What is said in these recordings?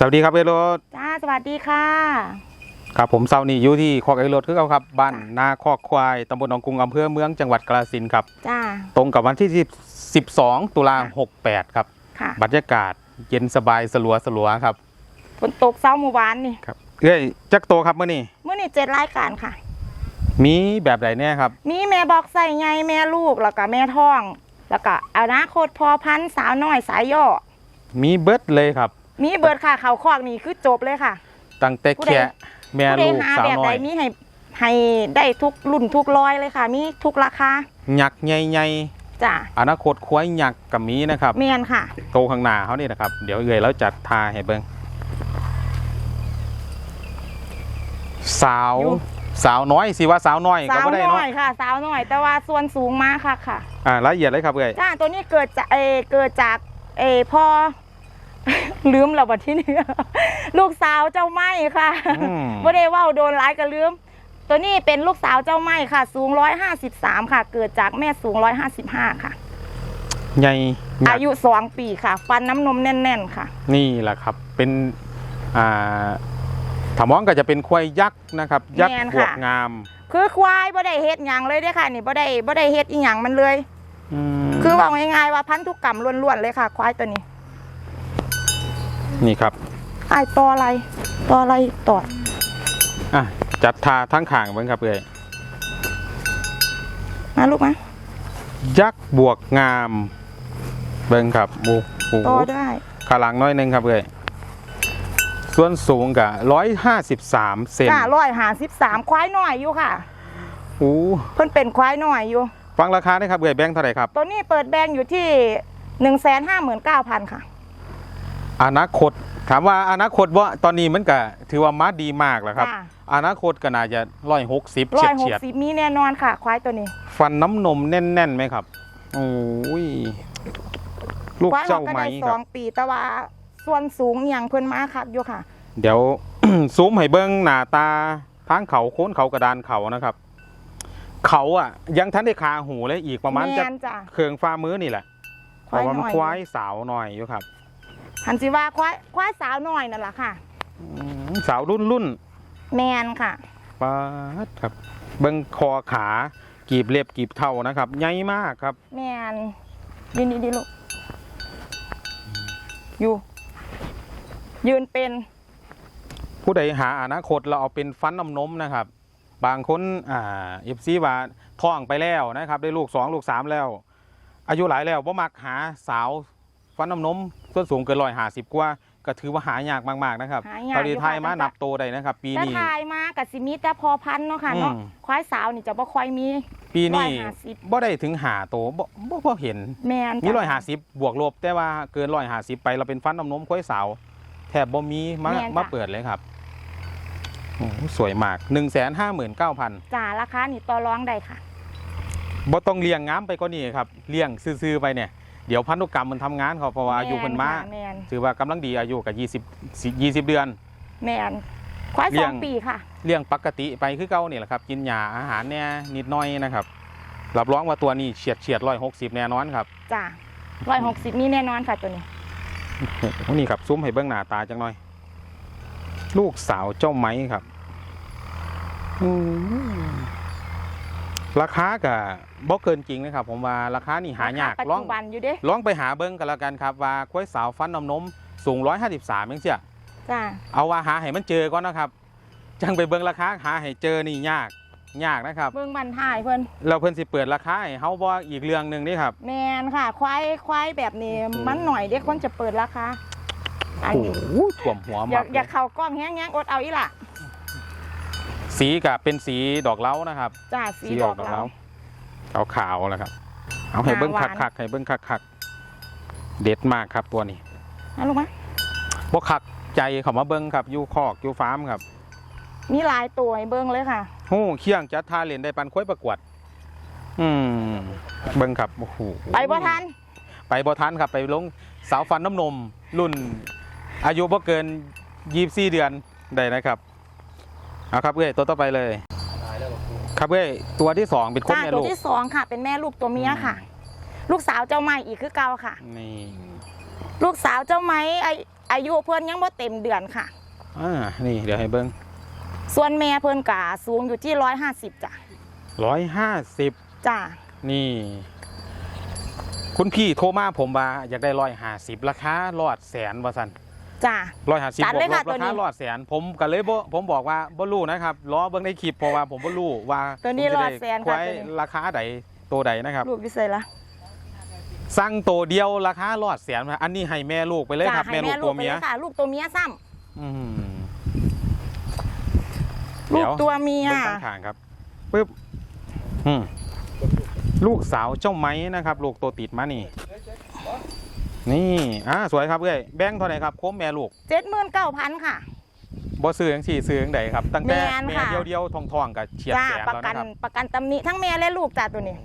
สวัสดีครับเอโรดจ้าสวัสดีค่ะ ครับผมเซานี่อยู่ที่คอกเอโรดคือเขาครับบ้านจ้ะนาคอกควายตำบลหนองกรุงอำเภอเมืองจังหวัดกาฬสินธุ์ครับ จ้า ตรงกับวันที่12ตุลาค่ะ68 ครับ ค่ะบรรยากาศเย็นสบายสลัวสลัวครับฝนตกเช้าเมื่อวานนี่ครับเอ้ยจักโตครับเมื่อนี้เมื่อนี่เจ็ดรายการค่ะ มีแบบไหนเนี่ยครับ มีแม่บอกใส่ไงแม่ลูกแล้วก็แม่ท้อง แล้วก็อนาคตพอพันธุ์สาวน้อยสายย่อมีเบิร์ดเลยครับ มีเบิดค่ะเขาคอกนี่คือจบเลยค่ะ ตั้งแต่ผู้ใดแค่แม่ผู้ใดลูกหาสาวแบบน้ใดอยมีให้ให้ได้ทุกรุ่นทุกร้อยเลยค่ะ มีทุกราคาหยักใหญ่จ้าๆอนาคตควายหยักกับมีนะครับ เมียนค่ะ โตข้างหน้าเขานี่นะครับ เดี๋ยวเอ่ยแล้วจัดทาให้เบิ้งสาวอยู่ สาวน้อยสิว่าสาวน้อยก็สาวบ่ได้น้เนาะอยค่ะ สาวน้อย แต่ว่าส่วนสูงมากค่ะค่ะ อ่ารายละเอียดเลยครับเอ่ยจ้าตัวนี้เกิดจากเออเกิดจากเออพ่อ ลืมแล้วบัดที่นี่ลูกสาวเจ้าไม้ค่ะอืมไม่ได้เว่าโดนร้ายก็ลืม ตัวนี้เป็นลูกสาวเจ้าไม้ค่ะ สูงร้อยห้าสิบสามค่ะ เกิดจากแม่สูงร้อยห้าสิบห้าค่ะใหญ่หนักอายุสองปีค่ะ ฟันน้ำนมแน่น ๆ ค่ะ นี่แหละครับเป็นอ่าถามองก็จะเป็นควายยักษ์นะครับ ยักษ์แม่นบวกค่ะงาม คือควายบ่ได้เฮ็ดหยังเลยเด้อค่ะ นี่บ่ได้บ่ได้เฮ็ดอีหยังมันเลยอืมคือว่าง่ายๆว่าพันธุกรรมล้วนๆเลยค่ะ ควายตัวนี้ นี่ครับไอ้ายตัวอะไรตัวอะไรต่ออะจัดทาทั้งข่างเบิ้งครับเอ่ยมาลูกมายักษ์บวกงาม เบิ้งครับโอ้โหต่อได้ขาหลังน้อยหนึงครับเอ่ยส่วนสูงกับร้อยห้าสิบสามเซนจ้าร้อยหาสิบสามควายน้อยอยู่ค่ะ โอ้เพิ่นเป็นควายน้อยอยู่ ฟังราคาได้ครับเอ่ยแบงค์เท่าไหร่ครับ ตัวนี้เปิดแบงค์อยู่ที่หนึ่งแสนห้าหมื่นเก้าพันค่ะ อนาคต ถามว่าอนาคตว่าตอนนี้มันก็ถือว่ามาดีมากแล้วครับจ้าอนาคตก็น่าจะร้อยหกสิบร้เฉีอยยดหกเฉียดสิบมีแน่นอนค่ะ ควายตัวนี้ฟันน้ำนมแน่นๆไหมครับโอ้ยลูกควายเจ้าก็ไหมได้คสรัอบงปีแต่ว่าส่วนสูงอหย่างเพิ่นมาครับอยู่ค่ะ เดี๋ยว ซูมให้เบิ้งหน้าตาทางเขาโค้นเขากระดานเขานะครับ เขาอะ ยังทันได้คาหูเลยอีกประมาณจะแม่นจ้ะเคืองฟ้ามือนี่แหละเพควายราะว่ามันน้อย ควายสาวหน่อยอยู่ครับ หันสิว่าควายควายสาวน้อยนั่นแหละค่ะ อืมสาวรุ่นรุ่นแมนค่ะๆป๊าดครับ เบิ้งคอขากีบเล็บกีบเท่านะครับใหญ่มากครับ แมนยืนดีๆลูกอยู่ ยืนเป็น ผู้ใดหาอนาคตเราเอาเป็นฟันน้ำนมนะครับ บางคนอ่าเอฟซีว่าท้องไปแล้วนะครับ ได้ลูกสองลูกสามแล้ว อายุหลายแล้วบ่มักหาสาว ฟันน้ำนมส่วนสูงเกินร้อยหาสิบกว่าก็ถือว่าหายากมากๆนะครับหายากเท่าที่อยู่ไทยค่ะมาตั้งแต่นับโตได้นะครับ ปีถ้านี้ทายมากับสิมีแต่พอพันธุ์เนาะค่ะเนาะอืมควายสาวนี่จะบ่ค่อยมี ปีนี้150บ่ได้ถึงหาโตบ่บ่บ่เห็นแมนมีจ้ะร้อยหาสิบบวกลบแต่ว่าเกินร้อยหาสิบไปเราเป็นฟันน้ำนมควายสาวแทบบ่มีมาแม่นจ้ะมาเปิดเลยครับโอ้โหสวยมากหนึ่งแสนห้าหมื่นเก้าพันจ้าราคานี่ต่อรองได้ค่ะบ่ต้องเลี้ยงงามไปกว่านี้ครับเลี้ยงซื่อๆไปเนี่ย เดี๋ยวพันธุกรรมมันทำงานเขาเพราะว่าอายุมันมาแมนถือว่ากำลังดีอายุกับ20 20 เดือน แมนควายเลี้สยองงปีค่ะ เลี้ยงปกติไปคือเก่านี่แหละครับ กินหญ้าอาหารเนี่ยนิดหน้อยนะครับรับรองว่าตัวนี้เฉียดเฉียดร้อยหกสิบแน่นอนครับ จ้าร้อยหกสิบมีแน่นอนค่ะตัวนี้ โอ้นี่ครับซุ้มให้เบื้องหน้าตาจังหน่อย ลูกสาวเจ้าไม้ครับอืม ราคากับบ่เกินจริงนะครับ ผมว่าราคานี่หายากปัจลองจุบันอยู่เด้ลองไปหาเบิ้งกันแล้วกันครับว่าควายสาวฟันน้ำนมสูง153ยังเสียจ้าเอาว่าหาให้มันเจอก่อนนะครับจังไปเบิ่งราคาหาให้เจอนี่ยากยากนะครับเบิ่งบันท้ายเพิ่นเราเพิ่นสิเปิดราคาให้เฮาบ่อีกเรื่องหนึงนี่ครับแมนค่ะ ควายควายแบบนี้โอ้โหมันหน่อยเด็กคนจะเปิดราคาอันโอ้นี้โหท่วมหัวอมายากกอยากเข้ากล้องแห้งๆอดเอาอีหล่ะ สีก็เป็นสีดอกเหล้านะครับ จ้าสีดอกเราขาวขาวๆแล้วครับ เอาให้เบิ่งหน้าหวานคักๆให้เบิ่งคักๆเด็ดมากครับตัวนี้เอาลูกมาบ่คักใจเขามาเบิ่งครับอยู่คอกอยู่ฟาร์มครับ มีหลายตัวให้เบิ่งเลยค่ะโอ้เคียงจัดทาเล่นได้ปันค้อยประกวด อืมเบิ่งครับโอ้โหไปบ่ทัน ไปบอทันครับไปลงสาวฟันน้ำนม รุ่น อายุบ่เกินยี่สี่เดือนได้นะครับ เอาครับเอ้ยตัวต่อไปเลย ครับเอ้ยตัวที่สองเป็นคนจ้าแม่ตัวลูก ที่สองค่ะ เป็นแม่ลูกตัวเมียค่ะ ลูกสาวเจ้าไม้อีกคือเก่าค่ะ นี่ลูกสาวเจ้าไม้ไอ้อายุเพิ่นยังบ่เต็มเดือนค่ะ อ่านี่เดี๋ยวให้เบิ้งส่วนแม่เพิ่นกะสูงอยู่ที่ร้อยห้าสิบจ้ะร้อยห้าสิบจ้านี่ คุณพี่โทรมาผมว่าอยากได้ร้อยห้าสิบราคารอดแสนว่าสัน จ้า ร้อยห้าสิบจัดบวเลยกลค่ะบตัวรานี้ คารอดแสนผมก็เลยบ่ผมบอกว่าบ่รู้นะครับล้อเบิ้งในคลิปเพราะว่าผมบ่รู้ว่าตัวนี้ผมจะรอดแสนควาค่ะยตัวนี้ ราคาใดตัวใดนะครับลูกวิเศษละ สั่งตัวเดียวราคารอดแสนอันนี้ให้แม่ลูกไปเลยจ้าครับให้แม่ลูแม่กลูตักวไปเมีเลยยค่ะ ลูกตัวเมียซ้อืมำเดี๋ลูยวกตัวเมีย เบิ้งข้างๆครับปึ๊บอืมลูกสาวเจ้าไม้นะครับ ลูกตัวติดมานี่ นี่อ่าสวยครับเอ้ยแบงค์เท่าไหร่ครับโค้มแม่ลูกเจ็ดหมื่นเก้าพันค่ะ บ่ซื้อจังสี่ซื้อจังใดครับ ตั้งแต่แม่นแม่ค่ะ เดียวๆทองๆกับเฉียดจ้าแสนประแล้วกันนะครับประกันตำหนิทั้งแม่และลูกจ้าตัวนี้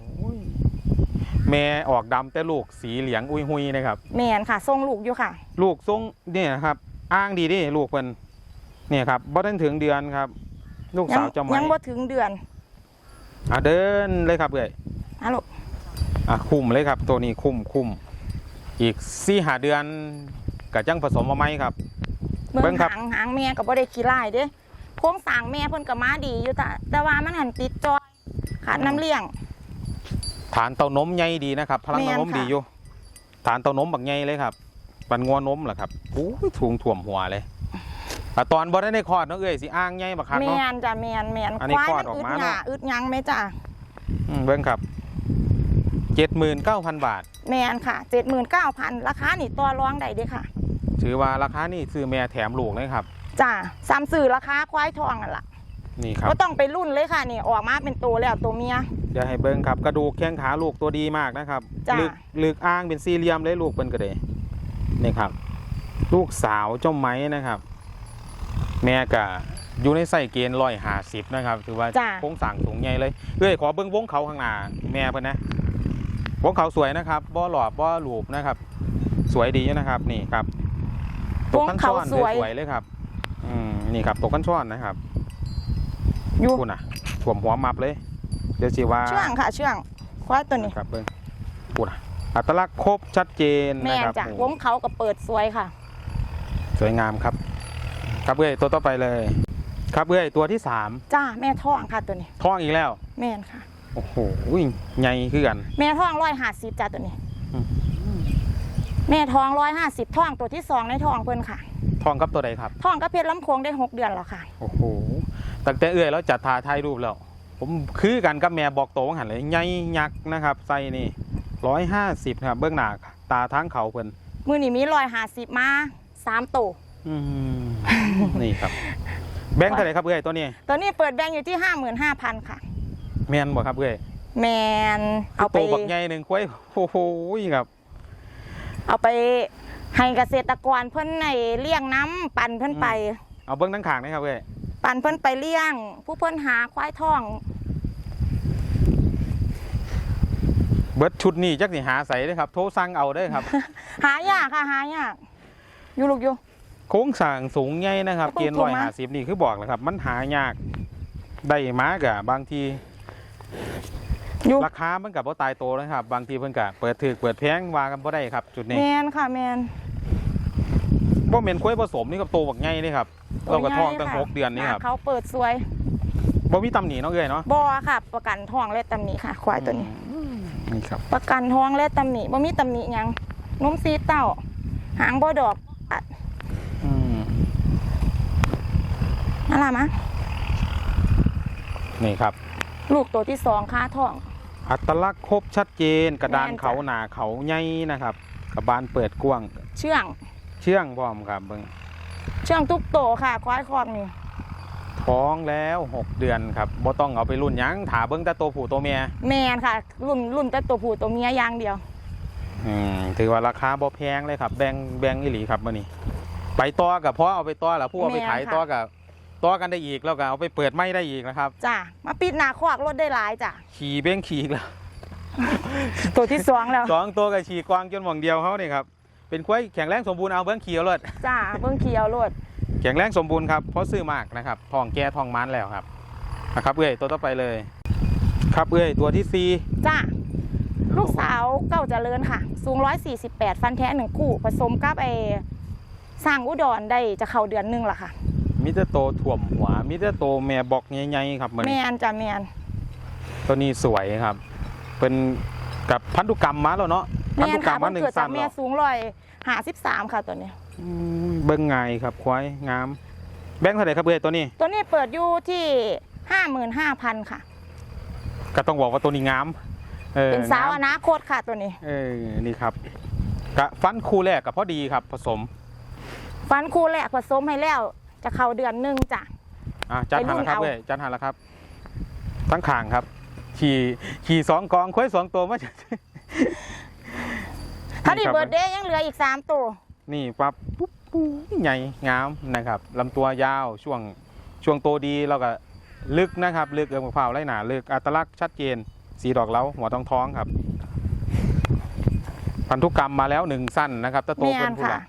แม่ออกดำแต่ลูกสีเหลืองอุ้ยหุยนะครับ แม่นค่ะทรงลูกอยู่ค่ะ ลูกทรงเนี่ยครับ อ้างดีดิลูกเพิ่นเนี่ยครับบ่ทันถึงเดือนครับ ลูกยัสาวเจ้าไม้ยังบ่ถึงเดือนอะเดินเลยครับเอ้ยฮัลโหลอะคุ้มเลยครับ ตัวนี้คุ้มคุ้ม อีกสี่หาเดือนกับจังผสมมาไหมครับ เบิ่เบิ่งงครับ หางหางแม่ก็บ่ได้ขี้ร้ายเด้โค้งสร้างแม่เพิ่นก็มาดีอยู่แต่แต่ว่ามันหันติดจอยขาดน้ำเลี้ยง ฐานเต้านมใหญ่ดีนะครับ พลังแม่นเต้านมค่ะ ดีอยู่ ฐานเต้านมบักใหญ่เลยครับปันงัวนมเหรอครับโอ้ยถุงถ่วมหัวเลยอะตอนบ่ได้ในคลอดเนาะเอ้ยสิอ้างใหญ่บักคักแมเนาะ นจ้ะแมนแมนอันนี้ควายคลอดมันออกอึดมาหยาเนาะอึดหยังไหมจ้ะอืมเบิ่งครับ เจ็ดหมื่นเก้าพันบาท แมนค่ะเจ็ดหมื่นเก้าพันราคานี่ตัวรองได้เด้อค่ะ ถือว่าราคานี่ซื้อแม่แถมลูกเลยครับจ้ะซ้ำสื่อราคาควายทองนั่นล่ะนี่ครับก็ต้องไปรุ่นเลยค่ะนี่ออกมาเป็นตัวแล้วตัวเมียเดี๋ยวให้เบิ่งครับกระดูกแข้งขาลูกตัวดีมากนะครับจ้ะลึกลึกอ้างเป็นสี่เหลี่ยมเลยลูกเป็นกระเดยนี่ครับ ลูกสาวเจ้าไม้นะครับ แม่กะอยู่ในไส้เกณฑ์ร้อยหาสิบนะครับ ถือว่าจ้ะโค้งสั่งสูงใหญ่เลยเอ้ยขอเบิ้งวงเขาข้างหน้าแม่เพิ่นนะ วงเขาสวยนะครับบ่หลอบบ่หลูบนะครับ สวยดีอยู่นะครับ นี่ครับตกขั้นซ้อนวงเขาสวยสวยๆเลยครับ อืมนี่ครับตกขั้นซ้อนนะครับอยู่คุณน่ะถ่วมหัวมับเลย เดี๋ยวสิว่าเชื่องค่ะ เชื่องควายตัวนี้ครับเบิ้งคุณน่ะอัตลักษณ์ครบชัดเจนแมนะนครับจ้ะนี่วงเขาก็เปิดสวยค่ะ สวยงามครับ ครับเอ้ยตัวต่อไปเลย ครับเอ้ยตัวที่สามจ้าแม่ท้องค่ะตัวนี้ท้องอีกแล้ว แมนค่ะ โอ้โหใหญ่คือกัน แม่ท้องร้อยห้าสิบจ้าตัวนี้อืมแม่ท้องร้อยห้าสิบท้องตัวที่สองในท้องเพิ่นค่ะท้องกับตัวใดครับท้องก็เพชรล้ำโค้งได้หกเดือนแล้วค่ะโอ้โหตั้งแต่เอื้อยแล้วจัดทาถ่ายรูปแล้ว ผมคือกันกับแม่บอกโตวว่าหันเลยใหญ่ยักษ์นะครับไซนี่ร้อยห้าสิบครับเบื้องหน้าตาทั้งเขาเพิ่นมือนี่มีร้อยห้าสิบมาสามตัวอืมนี่ครับ แบงค์เท่าไหร่ครับเอื้อยตัวนี้ ตัวนี้เปิดแบงค์อยู่ที่ห้าหมื่นห้าพันค่ะ แมนบ่ครับเอื้อยแมนเอาไปโตบักใหญ่หนึ่งควายโอ้โหครับ เอาไปให้เกษตรกรเพิ่นในเลี้ยงน้ำปั่นเพิ่นไป เอาเบื้องทั้งขางนะครับเอื้อยปั่นเพิ่นไปเลี้ยง ผู้เพิ่นหาควายทอง เบิร์ดชุดนี้จักสิหาใส่เลยครับ โทรสั่งเอาได้อครับ หายากค่ะหายากอยู่ลูกอยู่โค้งสั่งสูงใหญ่นะครับขอบคุเกณณฑ์ร้อยมาหากสิบนี่คือบอกเลยครับ มันหายากได้มากอะบางที อยู่ราคามันกับว่าตายโตนะครับ บางทีเพิ่นกะเปิดถือเปิดแพงวากันบ่ได้ครับจุดนี้แมนค่ะแมนบ่เม็นกล้วยผสมนี่กับโตบักใหญ่นี่ครับเราก็ท้องตั้งตัวใหญ่หกเดือนนี่ครับหาเขาเปิดสวยบ่มีตำหนิเนาะเอ้ยเนาะบอค่ะ ประกันทองและตำหนิค่ะ ควายตัวนี้อืมนี่ครับ ประกันทองและตำหนิบ่มีตำหนิหยังนมซีเต้า หางบ่ดอกอะอืมอะไรมะนี่ครับ ลูกตัวที่สองค่าทอง อัตลักษณ์ครบชัดเจน กระดานแม่นจ้ะ เขาหนาเขาใหญ่นะครับ กระบาลเปิดกว้างเชื่อง เชื่องพร้อมครับเบิ่งเชื่องทุกโตค่ะควายคอกนี่ท้องแล้วหกเดือนครับบ่ต้องเอาไปรุ่นหยังถาเบิ่งแต่ตัวผู้ตัวเมียแมนค่ะ รุ่นรุ่นแต่ตัวผู้ตัวเมียอย่างเดียว อืมถือว่าราคาบ่แพงเลยครับแบ่งแบ่งอีหลีครับมื้อนี้ไปต่อกับพ่อเอาไปต่อแล้วผู้เอาไปขายแม่นค่ะ ต่อกับ ต่อกันได้อีกแล้วก็เอาไปเปิดไม่ได้อีกนะครับ จ้ะมาปิดหน้าคอกรถได้หลายจ้ะขี่เบ้งขี่อีกแล้วตัวที่สองแล้วสองตัวกับขี่กวางจนหม่องเดียวเขานี่ครับเป็นควายแข็งแรงสมบูรณ์เอาเบิ้งขี่เอาเลยจ้าเบิ่งเขียวรถแข็งแรงสมบูรณ์ครับเพราะซื้อมากนะครับทองแก่ทองมันแล้วครับนะครับเอ้ยตัวต่อไปเลย ครับเอ้ยตัวที่สี่จ้าลูกสาวเก้าเจริญค่ะ สูง 148 ฟันแท้หนึ่งคู่ ผสมกับไอ้สร้างอุดรได้จะเข้าเดือนหนึงละค่ะ มีแต่โตถ่วมหัวมีแต่โตแม่บอกใหญ่ๆครับมันแมนจ้ะแมนตัวนี้สวยครับ เป็นกับพันธุกรรมมาแล้วเนาะแมพันนธุกรรค่ะมมาเพิ่นหนึ่เกิดงจาสั้กนแม่แล้วสูงร้อยหาสิบสามค่ะตัวนี้ อืมเบิ่งไงายครับควายงาม แบงค์เท่าไหร่ครับเอ้ยตัวนี้ตัวนี้เปิดอยู่ที่ห้าหมื่นห้าพันค่ะ ก็ต้องบอกว่าตัวนี้งามออเป็นสาวงอม นาคตค่ะตัวนี้ เออ นี่ครับกะฟันคู่แรกกับพอดีครับ ผสม ฟันคู่แรกผสมให้แล้ว จะเข้าเดือนหนึงจ้ะอะจัดหันแล้วครับไปรุ่นเอาเอ้ยจัดหันแล้วครับทั้งข่างครับ ขี่ขี่สองกองควายสองตัวมาถ้าดีนี่ครับเบิร์ดเดย์ยังเหลืออีกสามตัว นี่ปั๊บปุ๊บปุ๊บใหญ่งามนะครับลำตัวยาวช่วงช่วงโตดีแล้วก็ลึกนะครับ ลึกเอิมกับเผาไล่หนาลึกอัตลักษณ์ชัดเจน สีดอกเล้าหัวทองท้องครับ พันธุกรรมมาแล้วหนึ่งสั้นนะครับตะโตแมเพิ่นนผู้ค่ะละ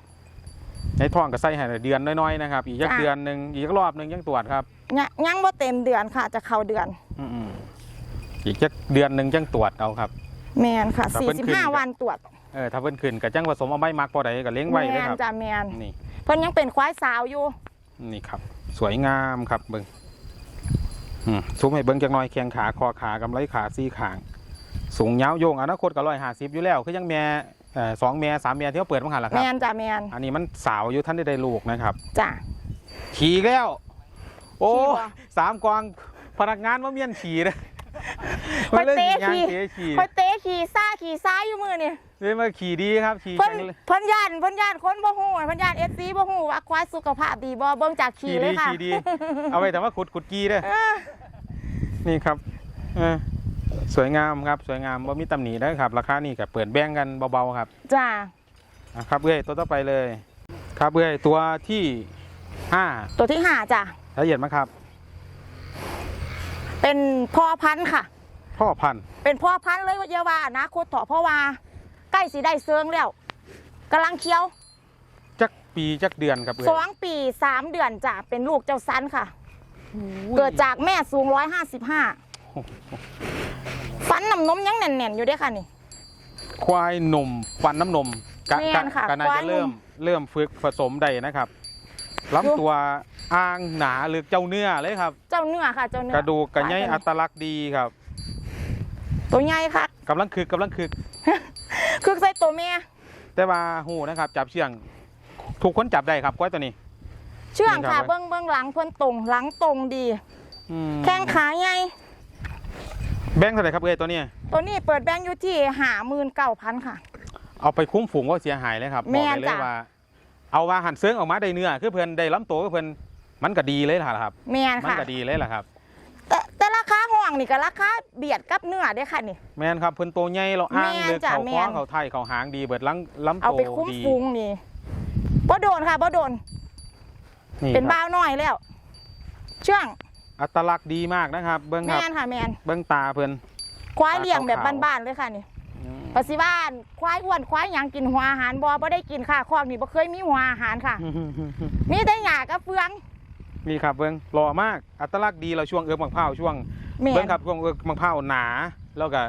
ในท้องก็ใส่ให้เดือนน้อยๆนะครับ อีกสักจ้ะ เดือนหนึ่งอีกรอบหนึ่งยังตรวจครับยังยังบ่เต็มเดือนค่ะจะเข้าเดือนอืมๆอีกสักเดือนหนึ่งยังตรวจเอาครับ แมนค่ะแต่เพิ่นขึ้นอีก45วันตรวจเออถ้าเพิ่นขึ้นกับจังผสมเอาไม้มักพอใดก็เลี้ยงไว้แมเลยนครับจ้ะแมนนี่เพิ่นยังเป็นควายสาวอยู่ นี่ครับ สวยงามครับเบิงอืมซุ้มให้เบิงจักหน่อยแข้งขาคอขากำไรขาซี่ขาง สูงยาวโยงอนาคตก็ร้อยห้าสิบอยู่แล้วคือยังแม่ เอ่อสองแม่สามแม่ที่เขาเปิดมังหันละคแมรับ นจ้ะแมนอันนี้มันสาวอยู่ท่านได้ได้ลูกนะครับ จ้ะ ขี่อีกแล้ว โอ้ขี่บ่สามกวางพนักงานมาเมียนขี่เลยไปเตะยางขี่ เตะขี่คอยเตะขี่ซ่าขี่ซ้ายอยู่มือนี่เลยมาขี่ดีครับขี่เพิ่นแข็งเลยเพิ่นย่านเพิ่นย่านคนบ่ฮู้เพิ่นย่าน FC บ่ฮู้ว่าควายสุขภาพดีบ่เบิ่งจากขี่ขี่เลดียค่ะขี่ดี เอาไปแต่ว่าขุดขุดกีเด้อนี่ครับเออ สวยงามครับสวยงามว่ามีตำหนิได้อครับ ราคานี่กับเปิดแบ่งกันเบาๆครับจ้ะอะครับเอ้ยตัวต่อไปเลย ครับเอ้ยตัวที่ห้าตัวที่ห้าจ้ะละเอียดไหมครับ เป็นพ่อพันธุ์ค่ะ พ่อพันธุ์เป็นพ่อพันธุ์เลยว่าเยาว่าอนาคตเถาะเพราะว่าใกล้สิได้เซิงแล้วกำลังเคี้ยวจักปีจักเดือนครับเอ้ยสองปีสามเดือนจ้ะเป็นลูกเจ้าสันค่ะ เกิดจากแม่สูงร้อยห้าสิบห้า ฟันน้ำนมยังแน่นๆอยู่เด้วยค่ะนี่ ควายหนุ่มฟันน้ำนมกะแม่กะนค่ะกะน่าควาจะยหนุ่ม เริ่มเริ่มฝึกผสมได้นะครับลำตัวอ่างหนาหรือเจ้าเนื้อเลยครับ เจ้าเนื้อค่ะเจ้าเนื้อกระดูกกระไยอัตลักษณ์ดีครับตัวใหญ่ค่ะกำลังคึกกำลังคึก คือใส่ตัวแม่แต่ว่าหูนะครับ จับเชืองถูกคนจับได้ครับควายตัวนี้ เชื่องนี่ครัค่ะบเบิ้งเบิ้งหลังเพิ่นตรงหลังตรงดี อืมแข้งขาใหญ่ แบงค์เท่าไหร่ครับเอ้ยตัวเนี้ยตัวนี้เปิดแบงค์อยู่ที่หาหมื่นเก้าพันค่ะ เอาไปคุ้มฝูงก็เสียหายเลยครับบแม่อกนได้เลยจ้ะว่า เอาว่าหันเสื้อออกมาได้เนื้อคือเพิ่นได้ล้ำตัวคือเพิ่นมันก็ดีเลยล่ะครับ แมนมันค่ะก็ดีเลยล่ะครับ แต่แต่ราคาห่วงนี่ก็ราคาเบียดกับเนื้อเด้อค่ะนี่ แม่นครับเพิ่นตัวใหญ่เราอ้างแม่นเลยจ้ะเขาแม่คล้อนเขาไทยเขาหางดีเบิดล้ำล้ำเอาโตไปคุ้มดีฟูงนี่บ่โดนค่ะบ่โดนนี่เป็นครับ บ้าวน้อยแล้ว เชื่อง อัตลักษณ์ดีมากนะครับ เบิ้งแมครับนค่ะแมนเบิ้งตาเพิ่น ควายเลี้ยงแบบขาวๆ บ้านๆเลยค่ะนี่อืมปฏิบ้านควายอ้วนควายหยังกินหัวอาหารบ่บ่ได้กินค่ะคอกนี่บ่เคยมีหัวอาหารค่ะ มีแต่หญ้ากับเฟืองนี่ครับเบิ้งหล่อมากอัตลักษณ์ดีเราช่วงเอิบมังเผาวช่วง แม่เบิ้งนครับช่วงเอิบมังเผาวหนา แล้วก็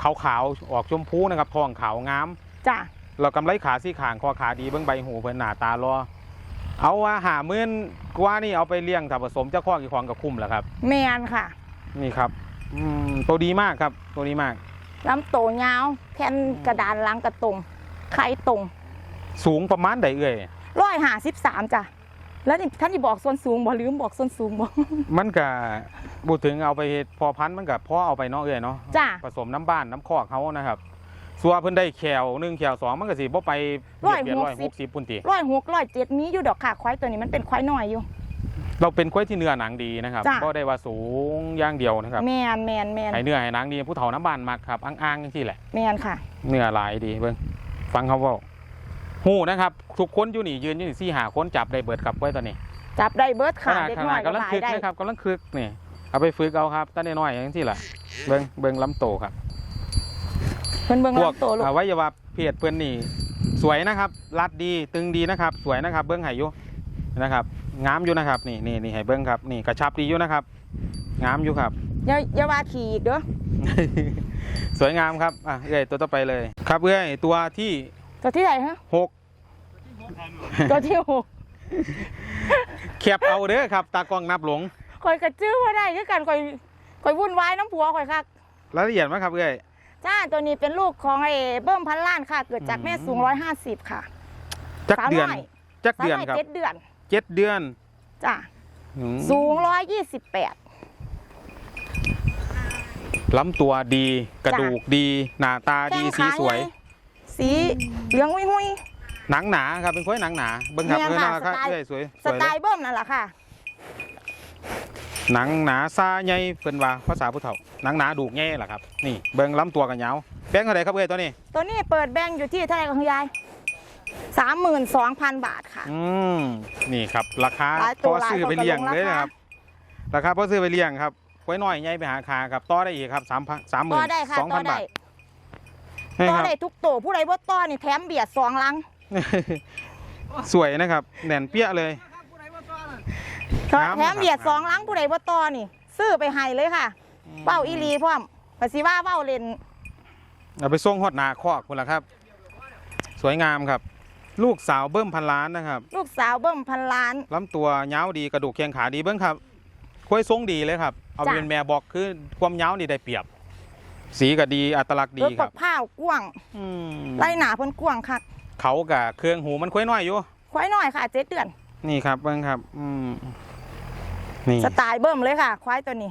ขาวขาวๆออกชมพูนะครับทองขาวงามจ้ะเรากำไรขาซี่ขางคอขาดีเบิ้งใบหูเพิ่นหน้าตารอ เอาว่าหาหมื่นกว่านี่เอาไปเลี้ยงถ้าผสมเจ้าข้อกี่ของกับคุ้มแหละครับ แมนค่ะนี่ครับอืมตัวดีมากครับ ตัวดีมาก ลำโตยาวแผ่นกระดานหลังกระตรงไข่ตรงสูงประมาณใดเอ่ยร้อยหาสิบสามจ้ะแล้วนี่ท่านที่บอกส่วนสูงบ่ลืมบอกส่วนสูงบ่ มันก็บูถึงเอาไปเฮ็ดพอพันธุ์มันก็พอเอาไปเนาะเอ้ยเนาะจ้ะ ผสมน้ำบ้านน้ำคอกเขานะครับ สัวเพิ่นได้แขวหนึ่งแขวสองมันก็สิบ่ไปเบียดเบียนร้อยหกสิบปุ่นติร้อยหกร้อยเจ็ดมีอยู่ดอกค่ะควายตัวนี้มันเป็นควายน้อยอยู่ เราเป็นควายที่เนื้อหนังดีนะครับจ้ะก็ได้ว่าสูงอย่างเดียวนะครับแมนแมนแมนให้เนื้อให้หนังดีผู้เฒ่าน้ำบ้านมักครับอ้างๆจังซี่แหละแมนค่ะ เนื้อหลายดีเบิ่งฟังเขาเว้าหูนะครับทุกคนอยู่นี่ยืนอยู่นี่สี่หาคนจับได้เบิดครับไว้ตอนนี้ จับได้เบิร์ดขขานาดเด็กขน้นาอดยก็กำลังหลายคึกได้นะครับกำลังคึกนี่เอาไปฝึกเอาครับตั้งน้อยๆอย่างที่ล่ะเบิ่งเบิ่งลำโตครับ เพิ่นเบิ่งพวกลำโตลูกอวัยวะเพศเพื่อนนี่ สวยนะครับรัดดีตึงดีนะครับ สวยนะครับ เบิ้งไห้อยู่นะครับงามอยู่นะครับนี่นี่นี่ให้เบิ้งครับนี่กระชับดีอยู่นะครับงามอยู่ครับ อย่าอย่าว่าขี่อีกเด้อสวยงามครับอะเอ้ยตัวต่อไปเลย ครับเอ้ยตัวที่ตัวที่ไหนฮะหกตัวที่หกแคบเอาเด้อครับ ตากล้องนับหลงคอยกระจื้อว่าได้คือกันคอยคอยวุ่นวายน้ำผัวคอยคักรายละเอียดไหมครับเอ้ย จ้าตัวนี้เป็นลูกของไอ้เบิ้มพันล้านค่ะ เกิดจากแม่สูงร้อยห้าสิบค่ะจักสาวเดือนน้อยจักสาวเดือนน้อยครับเจ็ดเดือนเจ็ดเดือนจ้าอืมสูงร้อยยี่สิบแปดลำตัวดีกระดูกดี หน้าตาดีสีสวย สีเหลืองหุ้ยหุ้ยหนังหนาครับเป็นค้อยหนังหนาเบิ้งครับเนี่ยเอ้ยค่ะน่ารักครับสไตล์เอ้ยสวยสสวยไตเลยล์เบิ้มนั่นแหละค่ะ หนังหนาซาใหญ่เพิ่นว่าภาษาผู้เฒ่าหนังหนาดูกแง่ล่ะครับนี่เบิ้งลำตัวกันยาวแบงค์เท่าไหร่ครับเอ้ยตัวนี้ ตัวนี้เปิดแบงค์อยู่ที่เท่าไหร่ของยายสามหมื่นสองพันบาทค่ะ อืมนี่ครับ ราคาหลายพตัวอซื้อไปเลี้ยงหลายตัวเลยนะครับราคาพอซื้อไปเลี้ยงครับไว้น้อยใหญ่ไปหาคาครับต่อได้อีกครับสามพันสามหมื่ต่อนได้ค่ะสองต่พัอนได้บาทนี่ต่อครับได้ทุกตัวผู้ใดบ่ต่อนี่แถมเบียดสองลัง สวยนะครับแน่นเปี้ยเลยน้ำ แถมเบียดสองลังผู้ใดบ่ต่อนี่ ซื้อไปให้เลยค่ะเบ้าอีหลีพร้อมภาษีว่าเบ้าเล่นเอาไปส่งฮอดหนาคอกคุณล่ะครับ สวยงามครับ ลูกสาวเบิ้มพันล้านนะครับ ลูกสาวเบิ่มพันล้านลำตัวยาวดีกระดูกแข้งขาดีเบิ้งครับค่อยทรงดีเลยครับ เอาจ้ะเป็นแม่บอกคือความยาวนี่ได้เปรียบ สีก็ดีอัตลักษณ์ดีรถคปัรับกผ้าวกว้างอืมไล่หนาเพิ่นกว้างคักเขากับเครื่องหูมันค่อยน้อยอยู่ควายน้อยค่ะเจ็ดเดือน นี่ครับเบิ้งครับ อืม นี่สไตล์เบิ่มเลยค่ะ ควายตัวนี้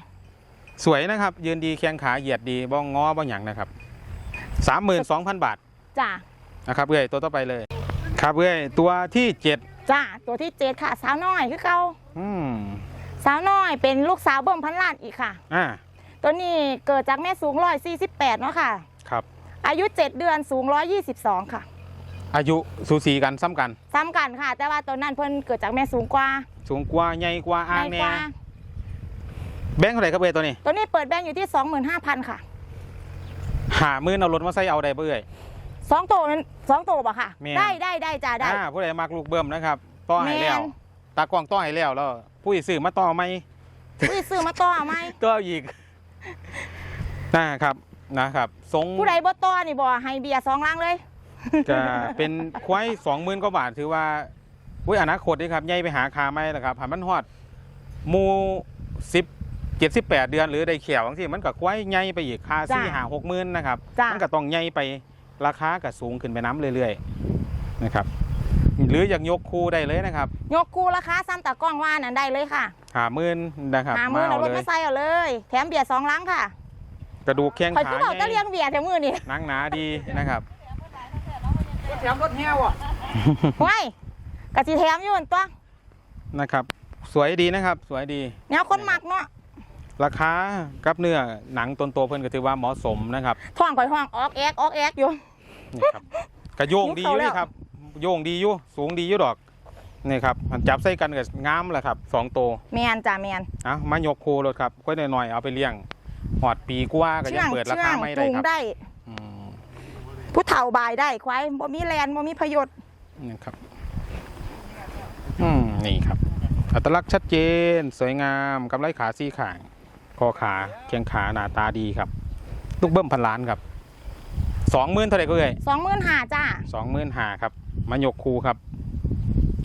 สวยนะครับ ยืนดีแข้งขาเหยียดดีบ้องงอบ้องหยังนะครับสามหมื่นสองพันบาทจ้านะครับเอ้ยตัวต่อไปเลย ครับเอ้ยตัวที่เจ็ดจ้าตัวที่เจ็ดค่ะ สาวน้อยคือเก่าอืมสาวน้อยเป็นลูกสาวเบิ่มพันล้านอีกค่ะอ่าตัวนี้เกิดจากแม่สูงร้อยสี่สิบแปดเนาะค่ะ ครับ อายุเจ็ดเดือนสูงร้อยยี่สิบสองค่ะ อายุสูสีกันซ้ำกัน ซ้ำกันค่ะ แต่ว่าตัวนั้นเพิ่นเกิดจากแม่สูงกว่าสูงกว่าใหญ่กว่าอ่างใหญ่แน่กว่าแบงค์เท่าไหร่ครับเอ้ยตัวนี้ ตัวนี้เปิดแบงค์อยู่ที่สองหมื่นห้าพันค่ะหามื่นเอารถมาใส่เอาได้เบื่อยสองตัวนั้นสองตัวป่ะค่ะแม่นได้ได้ได้จ้าได้อ่าผู้ใดมักลูกเบิ่มนะครับต่อให้แล้วแม่นตากล้องต่อให้แล้วแล้วผู้อีซื้อมาต่อไหมอุ้ยซื้อมาต่อไหมต่ออีกนะครับนะครับ ทรงผู้ใดบ่ต่อนี่บ่ให้เบียร์สองลังเลย จะเป็นควายสองหมื่นกว่าบาทถือว่าอุ้ยอนาคตนี่ครับใหญ่ไปหาคาไหมล่ะครับผ่านมันฮอดหมูสิบเจ็ดสิบแปดเดือนหรือได้เขียวบางทีมันก็ควายใหญ่ไปอีกค่าจ้ะสี่หาหกหมื่นนะครับจ้ะมันก็ต้องใหญ่ไปราคาก็สูงขึ้นไปน้ำเรื่อยๆนะครับ หรืออยากยกคู่ได้เลยนะครับ ยกคู่ราคาซ้ำตากล้องว่านั่นได้เลยค่ะหาหมื่นนะครับหามือมาเอาเอารถเลยมาใส่เอาเลย แถมเบียร์สองลังค่ะ กระดูกแข้งคอยขาคือเราใหจะญ่เลี้ยงเบียร์แถมมือนี่หนังหนาดีนะครับแถ มรถแห้วอะห้วยกะสิแถมอยู่นั่นตัวนะครับ สวยดีนะครับ สวยดี แนวคนมักเนาะราคากับเนื้อหนังตนโตเพิ่นก็ถือว่าเหมาะสมนะครับท้องข่อยห้องออกแอกออกแอกอยู่นี่ครับกระโยงดีอยู่นี่ครับโยงดีอยู่สูงดีอยู่ดอกนี่ครับมันจับใส่กันกับงามแหละครับสองตัวแมนจ้าแมนอะมายกโครถครับค่อยหน่อยๆเอาไปเลี้ยงหอดปีกว่าก็ยัเชื่งองเปิดราเชื่อคางไม่ได้จูงครับได้อืม ผู้เฒ่าบายได้ควายบ่มีแลนบ่มีประโยชน์นี่ครับอืมนี่ครับ อัตลักษณ์ชัดเจน สวยงามกำไรขาซี่ข่างคอขาเคียงขาหน้าตาดีครับ ลูกเบิ้มพันล้านครับสองหมื่นเท่าไหร่ก็เอ่ยสองหมื่นห้าจ้าสองหมื่นหาครับมายกคูครับ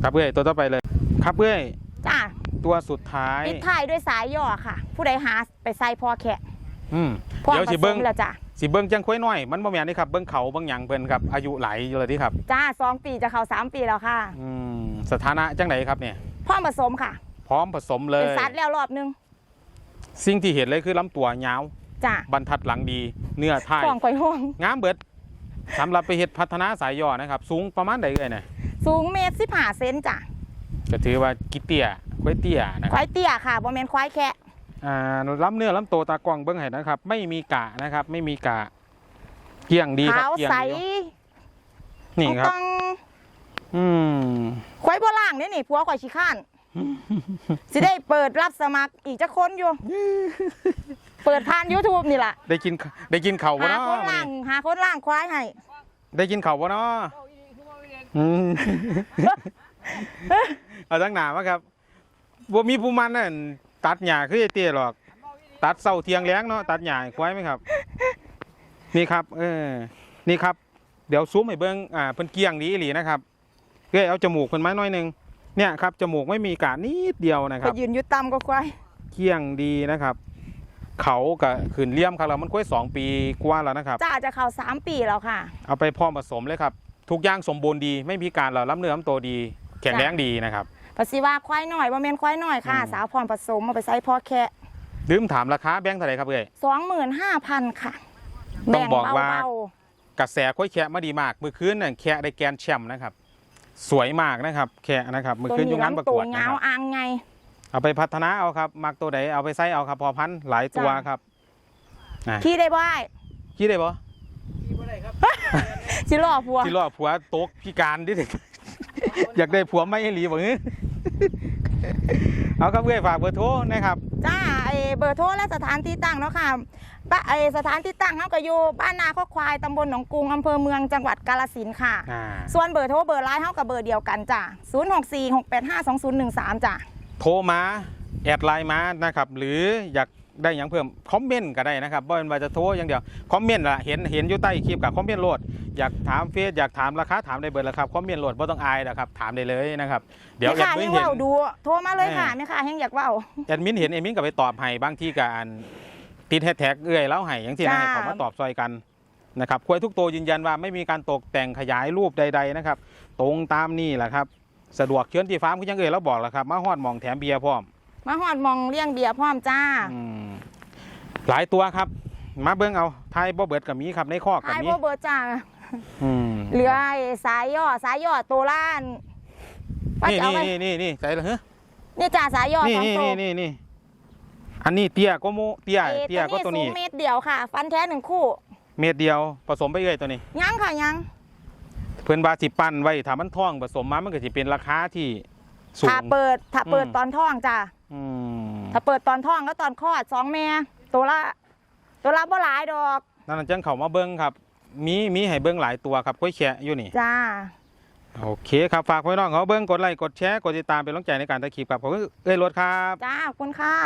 ครับเอ้ยตัวต่อไปเลย ครับเอ้ยจ้าตัวสุดท้ายปิดท้ายด้วยสายย่อค่ะ ผู้ใดหาไปใส่พอแขะอืมพอเดี๋ยวผสิสเบิ้งมแล้วจ้า สิเบิ้งจังค่อยน้อยมันบ่แม่นนี่ครับเบิ้งเขาเบิ้งหยังเพิ่นครับอายุหลายอยู่เลยที่ครับจ้าสองปีจะเข้าสามปีแล้วค่ะ อืมสถานะจังไหนครับเนี่ยพ่อผสมค่ะ พร้อมผสมเลเป็นย สัตว์แล้วรอบนึงสิ่งที่เห็นเลยคือลำตัวยาว จ้าบรรทัดหลังดี เนื้อท้ายห่องข่อยห่วง งามเบิดสำหรับไปเฮ็ดพัฒนาสายย่อนะครับ สูงประมาณใดเอ่ยเนี่ยสูงเมตรสิบห้าเซนจ้ะก็ถือว่ากิเตียค่อยเตี้ยนะคครับวายเตี้ยค่ะบ่แม่นควายแคะอ่า ล้ำเนื้อล้ำโตตากว้างเบิ้งให้นะครับ ไม่มีกะนะครับ ไม่มีกะเกลี่ยงดีครับขาวเกลี่ยงใสดีนี่ครับต้องอืมควายบ่ล่างนี่นี่ผัวข่อยขี้ข้านสิได้เปิดรับสมัครอีกจะคนอยู่ เปิดผ่าน YouTube นี่ล่ะ ได้กินได้กินเข่าวบ่หาเนาะคนมื้อล่างนี้หาคนล่างควายให้ ได้กินเข่าวบ่เนาะอืมเอาตั้งหนามาครับบ่มีผู้มันนั่น ตัดหญ้าคือไอ้เตี้ยหรอก ตัดเสาเทียงแล้งเนาะตัดหญ้าให้ควายไหมครับ นี่ครับ เออ นี่ครับ เดี๋ยวซูมให้เบิ่งอ่าเพิ่นเกี่ยงดีอีหลีนะครับเอ้ยเอาจมูกเพิ่นไม้น้อยหนึงเนี่ยครับจมูกไม่มีกาดนิดเดียวนะคไปรับ ยืนอยุดตำก็ควายเคี่ยงดีนะครับ เขากับขืนเลี่ยมครับเรามันกล้วยสองปีกว่าแล้วนะครับ จ้าจะเข้าสามปีแล้วค่ะ เอาไปพร้อมผสมเลยครับ ทุกอย่างสมบูรณ์ดี ไม่มีการเราล้ำเนื้อล้ำตัวดี แข็งแรงดีนะครับ ภาษีว่าควายหน่อยว่าเมนควายหน่อยค่ะอืมสาวพรผสมเอาไปใส่พ่อแค่ลืมถามราคาแบงค์เท่าไหร่ครับเอ้ยสองหมื่นห้าพันค่ะต้องบอกว่าแบ่งเบกระแสค่อยแคะมาดีมากมือคืนน่ะแคะได้แกนแชมป์นะครับ สวยมากนะครับ แคะนะครับมือตัวคืนอนี้ยู่งานประลำตักววดนะเงาครับอ่างไง เอาไปพัฒนาเอาครับมักตัวใดเอาไปใส่เอาครับพอพันธุ์หลายตัวจ้ะครับอะขี้ได้บ่ายคิดได้ปะสิหล่อพัวที่รอผัวโต๊กพิการดิเด็กอยากได้ผัวไม่ให้หลีบอกงี้ เอาครับเอ้ยฝากเบอร์โทรนะครับ จ้าไอเบอร์โทรและสถานที่ตั้งเนาะค่ะปะไอสถานที่ตั้งเขาก็อยู่บ้านนาข้อควายตำบลหนองกรุงอำเภอเมืองจังหวัดกาฬสินธุ์ค่ะ อ่า ส่วนเบอร์โทรเบอร์ไลน์เขากับเบอร์เดียวกันจ้ะ0646852013จ้ะโทรมา แอดไลน์มานะครับ หรืออยาก ได้อย่างเพิ่มคอมเมนต์ก็ได้นะครับบ่เป็นว่าจะโทรอย่างเดียวคอมเมนต์ละเห็นเห็นอยู่ใต้คลิปกับคอมเมนต์โหลดอยากถามเฟซอยากถามราคาถามได้เบอร์แล้วครับคอมเมนต์โหลดบ่ต้องอายนะครับถามได้เลยนะครับเดี๋ยวแม่แอดค่ะมิให้นเห็นเว้าดูโทรมาเลยค่ะแม่แม่ค่ะให้อยากเว้าแอดมินเห็นแอดมินก็ไปตอบให้บางทีก็อันติดแฮชแท็กเอื้อยแล้วให้อย่างที่นะให้จ้าเขามาตอบซอยกันนะครับควายทุกตัวยืนยันว่าไม่มีการตกแต่งขยายรูปใด ๆนะครับ ตรงตามนี่แหละครับ สะดวกเชิญที่ฟาร์มคือยังเอ่ยแล้วบอกแล้วครับ มาฮอดหมองแถมเบียร์พร้อม มาหอดมองเลี้ยงเบียร์พร้อมจ้าอืมหลายตัวครับ มาเบิ้งเอาไทยบ่เบิดกับมีครับในข้อกับขายมีโบเบอร์จ้าอืมเหลือไอ้สายย่อสายย่อตัวล้านว่านี่จะเอาไปนี่นี่นี่ใส่ละเฮ้ยนี่จ้าสายย่อนี่สองนี่ตัวนี่นี่นี่อันนี้เตี้ยก็โมเตี้ยไอ้เตี้ยก็ตัตัววนี้นี้ สูงเมตรเดียวค่ะ ฟันแท้หนึ่งคู่ เม็ดเดียวผสมไปเรื่อยตัวนี้ ยังค่ะยัง เพื่อนบาสิปั้นไว้ถ้ามันท่องผสมมามันก็จะเป็นราคาที่ สูง ถ้าเปิดถ้าเปิดอืม ตอนท้องจ้าอืมถ้าเปิดตอนท้องก็ตอนคลอดสองแม่ตัวละตัวละบ่หลายดอกนั่นจังเขามาเบิ้งครับ มีมีให้เบิ้งหลายตัวครับก้อยแฉะอยู่นี่ จ้า โอเคครับฝากไว้น้องเขาเบิ้งกดไลค์กดแชร์กดติดตามเป็นกำลังใจในการถ่ายคลิปครับผมเอ้ยรถครับ จ้าขอบคุณค่ะ